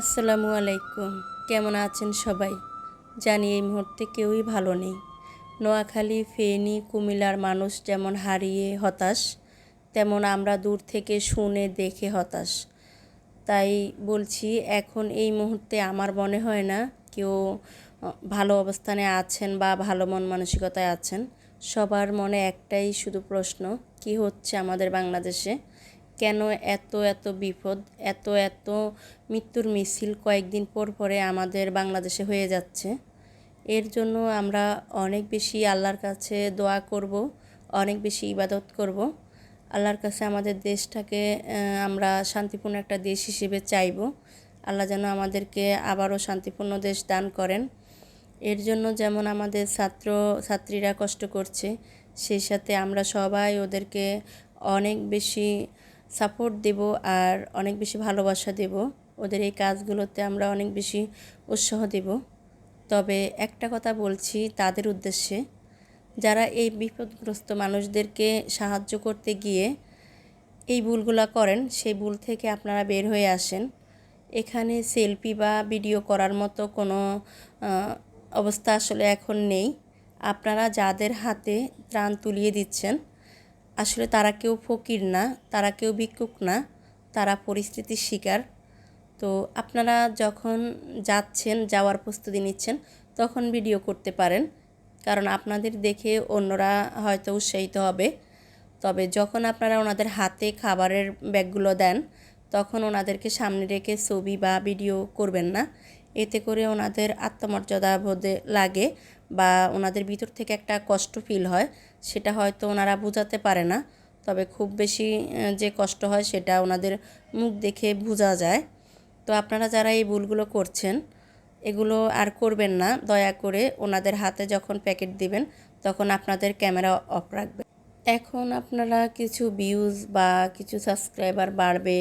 আসসালামু আলাইকুম। কেমন আছেন সবাই? জানি এই মুহূর্তে কেউই ভালো নেই। নোয়াখালী, ফেনী, কুমিল্লার মানুষ যেমন হারিয়ে হতাশ, তেমন আমরা দূর থেকে শুনে দেখে হতাশ। তাই বলছি, এখন এই মুহূর্তে আমার মনে হয় না কেউ ভালো অবস্থানে আছেন বা ভালো মন মানসিকতায় আছেন। সবার মনে একটাই শুধু প্রশ্ন, কি হচ্ছে আমাদের বাংলাদেশে? কেন এত এত বিপদ, এত এত মৃত্যুর মিছিল কয়েকদিন পর পরে আমাদের বাংলাদেশে হয়ে যাচ্ছে। এর জন্য আমরা অনেক বেশি আল্লাহর কাছে দোয়া করব, অনেক বেশি ইবাদত করব। আল্লাহর কাছে আমাদের দেশটাকে আমরা শান্তিপূর্ণ একটা দেশ হিসেবে চাইব। আল্লাহ যেন আমাদেরকে আবারও শান্তিপূর্ণ দেশ দান করেন। এর জন্য যেমন আমাদের ছাত্র, ছাত্রীরা কষ্ট করছে, সেই সাথে আমরা সবাই ওদেরকে অনেক বেশি সাপোর্ট দেব আর অনেক বেশি ভালোবাসা দেব। ওদের এই কাজগুলোতে আমরা অনেক বেশি উৎসাহ দেব। তবে একটা কথা বলছি তাদের উদ্দেশ্যে, যারা এই বিপদগ্রস্ত মানুষদেরকে সাহায্য করতে গিয়ে এই ভুলগুলা করেন, সেই ভুল থেকে আপনারা বের হয়ে আসেন। এখানে সেলফি বা ভিডিও করার মতো কোনো অবস্থা আসলে এখন নেই। আপনারা যাদের হাতে ত্রাণ তুলিয়ে দিচ্ছেন আসলে তারা কেউ ফকির না, তারা কেউ ভিক্ষুক না, তারা পরিস্থিতির শিকার। তো আপনারা যখন যাচ্ছেন, যাওয়ার প্রস্তুতি নিচ্ছেন, তখন ভিডিও করতে পারেন। কারণ আপনাদের দেখে অন্যরা হয়তো উৎসাহিত হবে। তবে যখন আপনারা ওনাদের হাতে খাবারের ব্যাগগুলো দেন, তখন ওনাদেরকে সামনে রেখে ছবি বা ভিডিও করবেন না। এতে করে ওনাদের আত্মমর্যাদা বোধে লাগে। বা ওনাদের ভিতর থেকে একটা কষ্ট ফিল হয়, সেটা হয়তো ওনারা বোঝাতে পারে না। তবে খুব বেশি যে কষ্ট হয় সেটা ওনাদের মুখ দেখে বোঝা যায়। তো আপনারা যারা এই ভুলগুলো করছেন, এগুলো আর করবেন না। দয়া করে ওনাদের হাতে যখন প্যাকেট দিবেন, তখন আপনাদের ক্যামেরা অফ রাখবেন। এখন আপনারা কিছু ভিউজ বা কিছু সাবস্ক্রাইবার বাড়বে,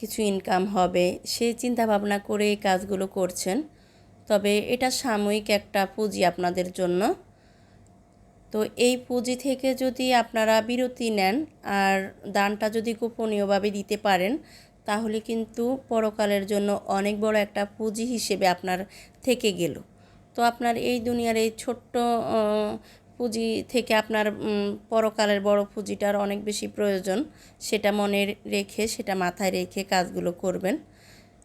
কিছু ইনকাম হবে, সেই চিন্তা ভাবনা করে এই কাজগুলো করছেন। তবে এটা সাময়িক একটা পুঁজি আপনাদের জন্য। তো এই পুঁজি থেকে যদি আপনারা বিরতি নেন আর দানটা যদি গোপনীয়ভাবে দিতে পারেন, তাহলে কিন্তু পরকালের জন্য অনেক বড় একটা পুঁজি হিসেবে আপনার থেকে গেল। তো আপনার এই দুনিয়ার এই ছোট্ট পুঁজি থেকে আপনার পরকালের বড় পুঁজিটার অনেক বেশি প্রয়োজন। সেটা মনে রেখে, সেটা মাথায় রেখে কাজগুলো করবেন।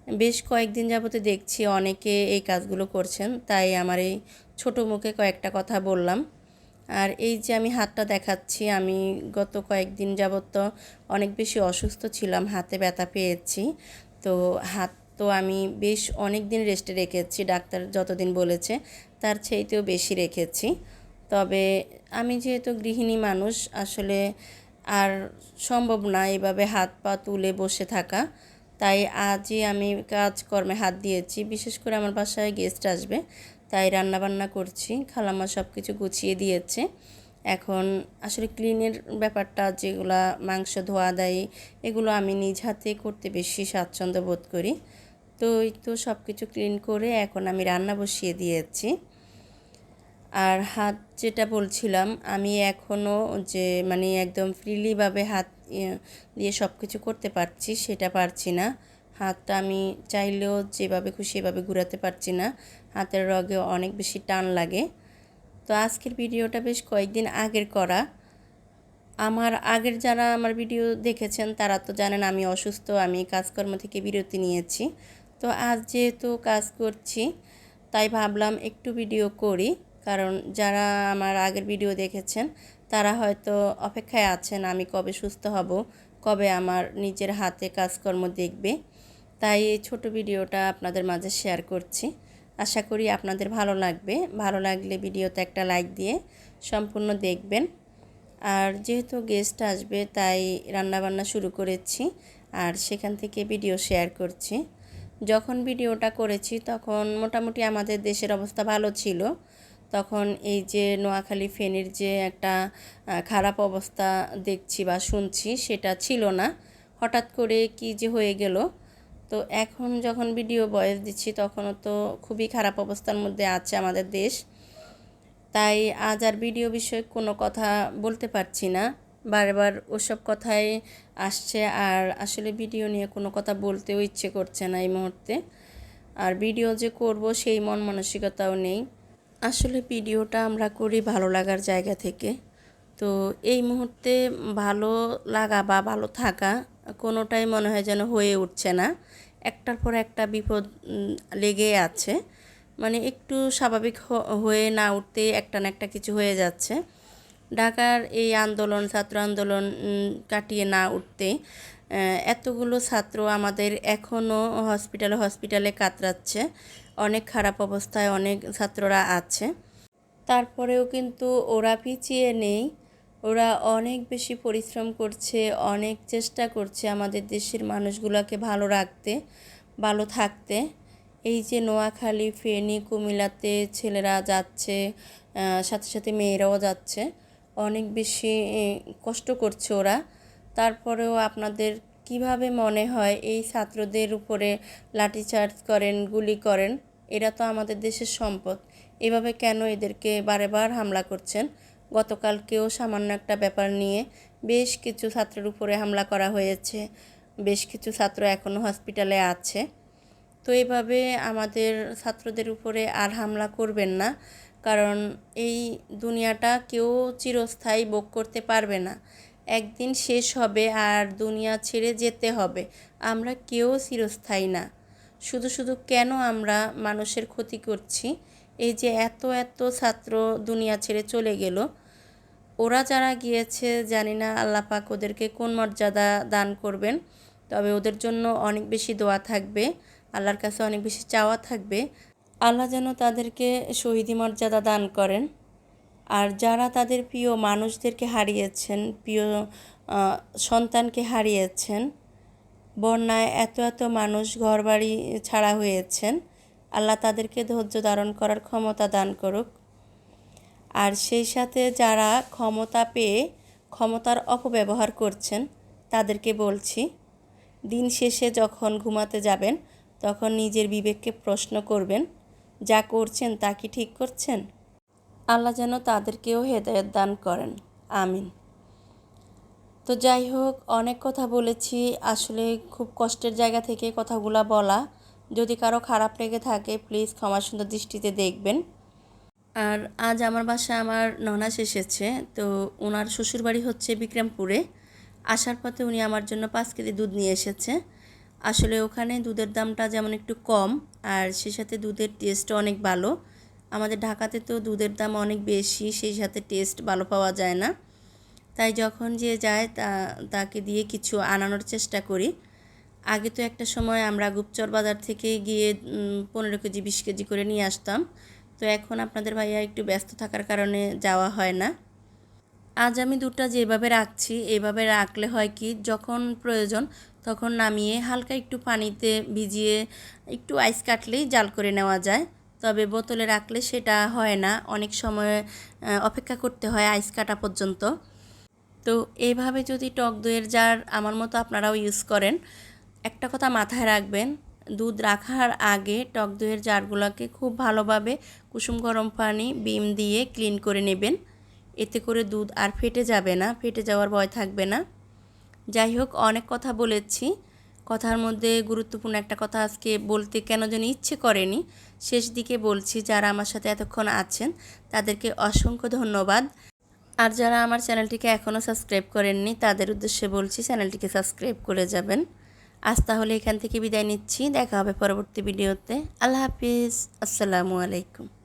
বেশ কয়েকদিন যাবতে দেখছি অনেকে এই কাজগুলো করছেন, তাই আমার এই ছোটো মুখে কয়েকটা কথা বললাম। আর এই যে আমি হাতটা দেখাচ্ছি, আমি গত কয়েকদিন যাবত তো অনেক বেশি অসুস্থ ছিলাম, হাতে ব্যথা পেয়েছি। তো হাত তো আমি বেশ অনেক দিন রেস্টে রেখেছি, ডাক্তার যতদিন বলেছে তার চাইতেও বেশি রেখেছি। তবে আমি যেহেতু গৃহিণী মানুষ, আসলে আর সম্ভব না এভাবে হাত পা তুলে বসে থাকা। তাই আজই আমি কাজকর্মে হাত দিয়েছি। বিশেষ করে আমার বাসায় গেস্ট আসবে, তাই রান্না বান্না করছি, খালাম্মা সব কিছু গুছিয়ে দিয়েছে। এখন আসলে ক্লিনের ব্যাপারটা, যেগুলা মাংস ধোয়া দেয় এগুলো আমি নিজ হাতে করতে বেশি স্বাচ্ছন্দ্য বোধ করি। তো তো সব কিছু ক্লিন করে এখন আমি রান্না বসিয়ে দিয়েছি। আর হাত যেটা বলছিলাম, আমি এখনও যে মানে একদম ফ্রিলিভাবে হাত দিয়ে সব কিছু করতে পারছি, সেটা পারছি না। হাতটা আমি চাইলেও যেভাবে খুশি এভাবে ঘুরাতে পারছি না। হাতের রগে অনেক বেশি টান লাগে। তো আজকের ভিডিওটা বেশ কয়েকদিন আগের করা। আমার আগের যারা আমার ভিডিও দেখেছেন, তারা তো জানেন আমি অসুস্থ, আমি কাজকর্ম থেকে বিরতি নিয়েছি। তো আজ যেহেতু কাজ করছি, তাই ভাবলাম একটু ভিডিও করি। কারণ যারা আমার আগের ভিডিও দেখেছেন, তারা হয়তো অপেক্ষায় আছেন আমি কবে সুস্থ হব, কবে আমার নিজের হাতে কাজকর্ম দেখবে। তাই এই ছোট ভিডিওটা আপনাদের মাঝে শেয়ার করছি। আশা করি আপনাদের ভালো লাগবে। ভালো লাগলে ভিডিওতে একটা লাইক দিয়ে সম্পূর্ণ দেখবেন। আর যেহেতু গেস্ট আসবে, তাই রান্নাবান্না শুরু করেছি আর সেখান থেকে ভিডিও শেয়ার করছি। যখন ভিডিওটা করেছি, তখন মোটামুটি আমাদের দেশের অবস্থা ভালো ছিল। তখন এই যে নোয়াখালী ফেনীর যে একটা খারাপ অবস্থা দেখছি বা শুনছি সেটা ছিল না। হঠাৎ করে কি যে হয়ে গেল। তো এখন যখন ভিডিও বয়স দিচ্ছি তখনও তো খুবই খারাপ অবস্থার মধ্যে আছে আমাদের দেশ। তাই আজ আর ভিডিও বিষয়ে কোনো কথা বলতে পারছি না। বারবার ওসব কথাই আসছে আর আসলে ভিডিও নিয়ে কোনো কথা বলতেও ইচ্ছে করছে না এই মুহূর্তে। আর ভিডিও যে করব সেই মন মানসিকতাও নেই। আসলে ভিডিওটা আমরা করি ভালো লাগার জায়গা থেকে। তো এই মুহূর্তে ভালো লাগা বা ভালো থাকা কোনোটাই মনে হয় যেন হয়ে উঠছে না। একটার পর একটা বিপদ লেগে আছে। মানে একটু স্বাভাবিক হয়ে না উঠতে একটা না একটা কিছু হয়ে যাচ্ছে। ঢাকার এই আন্দোলন, ছাত্র আন্দোলন কাটিয়ে না উঠতে এতগুলো ছাত্র আমাদের এখনও হসপিটালে হসপিটালে কাতরাচ্ছে। অনেক খারাপ অবস্থায় অনেক ছাত্ররা আছে। তারপরেও কিন্তু ওরা পিছিয়ে নেই। ওরা অনেক বেশি পরিশ্রম করছে, অনেক চেষ্টা করছে আমাদের দেশের মানুষগুলোকে ভালো রাখতে, ভালো থাকতে। এই যে নোয়াখালী, ফেনী, কুমিল্লাতে ছেলেরা যাচ্ছে সাথে সাথে মেয়েরাও যাচ্ছে। অনেক বেশি কষ্ট করছে ওরা। তারপরেও আপনাদের কীভাবে মনে হয় এই ছাত্রদের উপরে লাঠিচার্জ করেন, গুলি করেন? এরা তো আমাদের দেশের সম্পদ। এভাবে কেন এদেরকে বারে বার হামলা করছেন? গতকালকেও সামান্য একটা ব্যাপার নিয়ে বেশ কিছু ছাত্রের উপরে হামলা করা হয়েছে। বেশ কিছু ছাত্র এখনও হসপিটালে আছে। তো এভাবে আমাদের ছাত্রদের উপরে আর হামলা করবেন না, কারণ এই দুনিয়াটা কেউ চিরস্থায়ী ভোগ করতে পারবে না। একদিন শেষ হবে আর দুনিয়া ছেড়ে যেতে হবে। আমরা কেউ চিরস্থায়ী না। শুধু শুধু কেন আমরা মানুষের ক্ষতি করছি? এই যে এত এত ছাত্র দুনিয়া ছেড়ে চলে গেল, ওরা যারা গিয়েছে জানি না আল্লাহ পাক ওদেরকে কোন মর্যাদা দান করবেন। তবে ওদের জন্য অনেক বেশি দোয়া থাকবে, আল্লাহর কাছে অনেক বেশি চাওয়া থাকবে। আল্লাহ যেন তাদেরকে শহীদি মর্যাদা দান করেন। আর যারা তাদের প্রিয় মানুষদেরকে হারিয়েছেন, প্রিয় সন্তানকে হারিয়েছেন, বন্যায় এত এত মানুষ ঘরবাড়ি ছাড়া হয়েছেন, আল্লাহ তাদেরকে ধৈর্য ধারণ করার ক্ষমতা দান করুক। আর সেই সাথে যারা ক্ষমতা পেয়ে ক্ষমতার অপব্যবহার করছেন, তাদেরকে বলছি, দিন শেষে যখন ঘুমাতে যাবেন, তখন নিজের বিবেককে প্রশ্ন করবেন, যা করছেন তা কি ঠিক করছেন? আল্লাহ যেন তাদেরকেও হেদায়ত দান করেন। আমিন। তো যাই হোক, অনেক কথা বলেছি। আসলে খুব কষ্টের জায়গা থেকে কথাগুলো বলা। যদি কারও খারাপ লেগে থাকে প্লিজ ক্ষমা সুন্দর দৃষ্টিতে দেখবেন। আর আজ আমার বাসায় আমার ননাস এসেছে। তো ওনার শ্বশুরবাড়ি হচ্ছে বিক্রমপুরে। আসার পথে উনি আমার জন্য পাঁচ কেজি দুধ নিয়ে এসেছে। আসলে ওখানে দুধের দামটা যেমন একটু কম, আর সেই সাথে দুধের টেস্টও অনেক ভালো। আমাদের ঢাকাতে তো দুধের দাম অনেক বেশি, সেই সাথে টেস্ট ভালো পাওয়া যায় না। তাই যখন যে যায় তা, তাকে দিয়ে কিছু আনানোর চেষ্টা করি। আগে তো একটা সময় আমরা গুপচর বাজার থেকে গিয়ে পনেরো কেজি, বিশ কেজি করে নিয়ে আসতাম। তো এখন আপনাদের ভাইয়া একটু ব্যস্ত থাকার কারণে যাওয়া হয় না। আজ আমি দুধটা যেভাবে রাখছি, এভাবে রাখলে হয় কি, যখন প্রয়োজন তখন নামিয়ে হালকা একটু পানিতে ভিজিয়ে একটু আইস কাটলেই জাল করে নেওয়া যায়। তবে বোতলে রাখলে সেটা হয় না। অনেক সময় অপেক্ষা করতে হয় আইস কাটা পর্যন্ত। তো এইভাবে যদি টক দইয়ের জার আমার মতো আপনারাও ইউজ করেন, একটা কথা মাথায় রাখবেন, দুধ রাখার আগে টক দইয়ের জারগুলোকে খুব ভালোভাবে কুসুম গরম পানি, বিম দিয়ে ক্লিন করে নেবেন। এতে করে দুধ আর ফেটে যাবে না, ফেটে যাওয়ার ভয় থাকবে না। যাই হোক, অনেক কথা বলেছি। কথার মধ্যে গুরুত্বপূর্ণ একটা কথা আজকে বলতে কেন যেন ইচ্ছে করেনি, শেষ দিকে বলছি যারা আমার সাথে এতক্ষণ আছেন, তাদেরকে অসংখ্য ধন্যবাদ। আর যারা আমার চ্যানেলটিকে এখনও সাবস্ক্রাইব করেননি, তাদের উদ্দেশ্যে বলছি চ্যানেলটিকে সাবস্ক্রাইব করে যাবেন। আজ তাহলে এখান থেকে বিদায় নিচ্ছি, দেখা হবে পরবর্তী ভিডিওতে। আল্লাহ হাফিজ, আসসালামু আলাইকুম।